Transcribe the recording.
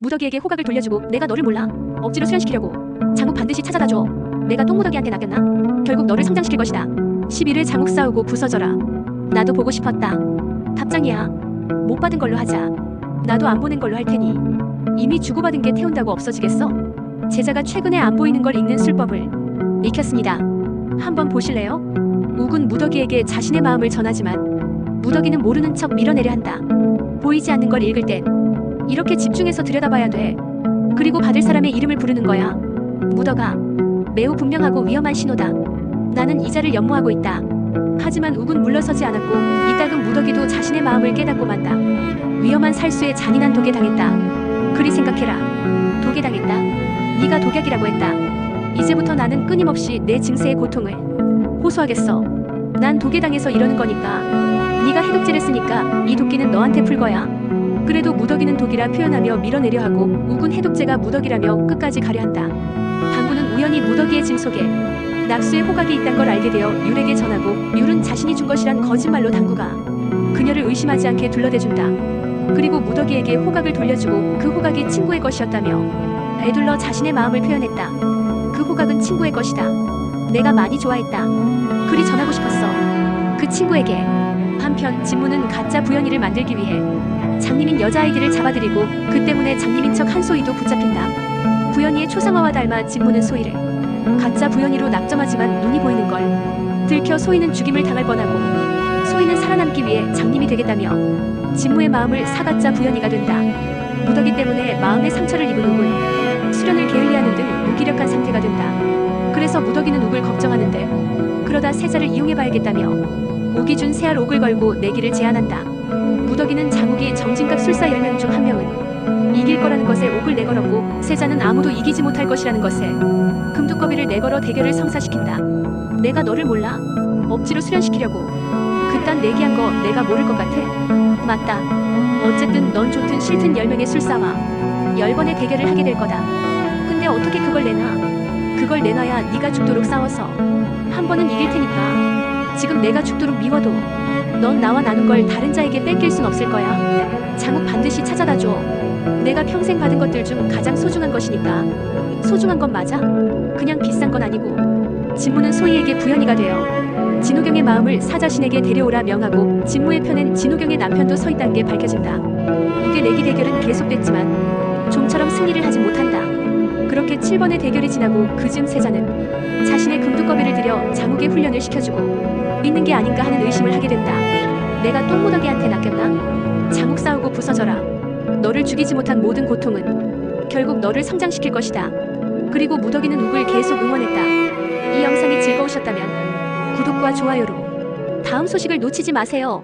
무덕이에게 호각을 돌려주고 내가 너를 몰라. 억지로 수련시키려고. 장욱 반드시 찾아다줘. 내가 똥무덕이한테 낚였나? 결국 너를 성장시킬 것이다. 11회 장욱 싸우고 부서져라. 나도 보고 싶었다. 답장이야. 못 받은 걸로 하자. 나도 안 보낸 걸로 할 테니. 이미 주고받은 게 태운다고 없어지겠어? 제자가 최근에 안 보이는 걸 읽는 술법을 익혔습니다. 한번 보실래요? 욱은 무덕이에게 자신의 마음을 전하지만 무덕이는 모르는 척 밀어내려 한다. 보이지 않는 걸 읽을 땐 이렇게 집중해서 들여다봐야 돼. 그리고 받을 사람의 이름을 부르는 거야. 무더가 매우 분명하고 위험한 신호다. 나는 이자를 연모하고 있다. 하지만 욱은 물러서지 않았고 이따금 무더기도 자신의 마음을 깨닫고 만다. 위험한 살수에 잔인한 독에 당했다. 그리 생각해라. 독에 당했다. 네가 독약이라고 했다. 이제부터 나는 끊임없이 내 증세의 고통을 호소하겠어. 난 독에 당해서 이러는 거니까. 네가 해독제를 쓰니까 이 도끼는 너한테 풀 거야. 그래도 무덕이는 독이라 표현하며 밀어내려 하고 욱은 해독제가 무덕이라며 끝까지 가려 한다. 방구는 우연히 무덕이의 짐 속에 낙수의 호각이 있단 걸 알게 되어 율에게 전하고 율은 자신이 준 것이란 거짓말로 당구가 그녀를 의심하지 않게 둘러대준다. 그리고 무덕이에게 호각을 돌려주고 그 호각이 친구의 것이었다며 애둘러 자신의 마음을 표현했다. 그 호각은 친구의 것이다. 내가 많이 좋아했다. 그리 전하고 싶었어. 그 친구에게 한편 진무는 가짜 부연이를 만들기 위해 장님인 여자아이들을 잡아들이고 그 때문에 장님인 척 한소희도 붙잡힌다. 부연이의 초상화와 닮아 진무는 소희를 가짜 부연이로 낙점하지만 눈이 보이는 걸 들켜 소희는 죽임을 당할 뻔하고 소희는 살아남기 위해 장님이 되겠다며 진무의 마음을 사가짜 부연이가 된다. 무더기 때문에 마음의 상처를 입은 욱은 수련을 게을리하는 등 무기력한 상태가 된다. 그래서 무더기는 욱을 걱정하는데 그러다 세자를 이용해봐야겠다며 욱이 준 새알 옥을 걸고 내기를 제안한다. 무더기는 장욱이 정진각 술사 10명 중 한 명은 이길 거라는 것에 옥을 내걸었고 세자는 아무도 이기지 못할 것이라는 것에 금두꺼비를 내걸어 대결을 성사시킨다. 내가 너를 몰라. 억지로 수련시키려고. 그딴 내기한 거 내가 모를 것 같아? 맞다. 어쨌든 넌 좋든 싫든 10명의 술사와 10번의 대결을 하게 될 거다. 근데 어떻게 그걸 내놔? 그걸 내놔야 네가 죽도록 싸워서 한 번은 이길 테니까. 지금 내가 죽도록 미워도 넌 나와 나눈 걸 다른 자에게 뺏길 순 없을 거야. 장욱 반드시 찾아다 줘. 내가 평생 받은 것들 중 가장 소중한 것이니까. 소중한 건 맞아? 그냥 비싼 건 아니고. 진무는 소희에게 부연이가 되어 진우경의 마음을 사자신에게 데려오라 명하고 진무의 편엔 진우경의 남편도 서 있다는 게 밝혀진다. 욱의 내기 대결은 계속됐지만 좀처럼 승리를 하지 못한다. 그렇게 7번의 대결이 지나고 그즈음 세자는 자신의 금두꺼비를 들여 장욱의 훈련을 시켜주고 있는 게 아닌가 하는 의심을 하게 된다. 내가 똥무더기한테 낚였나? 장욱 싸우고 부서져라. 너를 죽이지 못한 모든 고통은 결국 너를 성장시킬 것이다. 그리고 무더기는 욱을 계속 응원했다. 이 영상이 즐거우셨다면 구독과 좋아요로 다음 소식을 놓치지 마세요.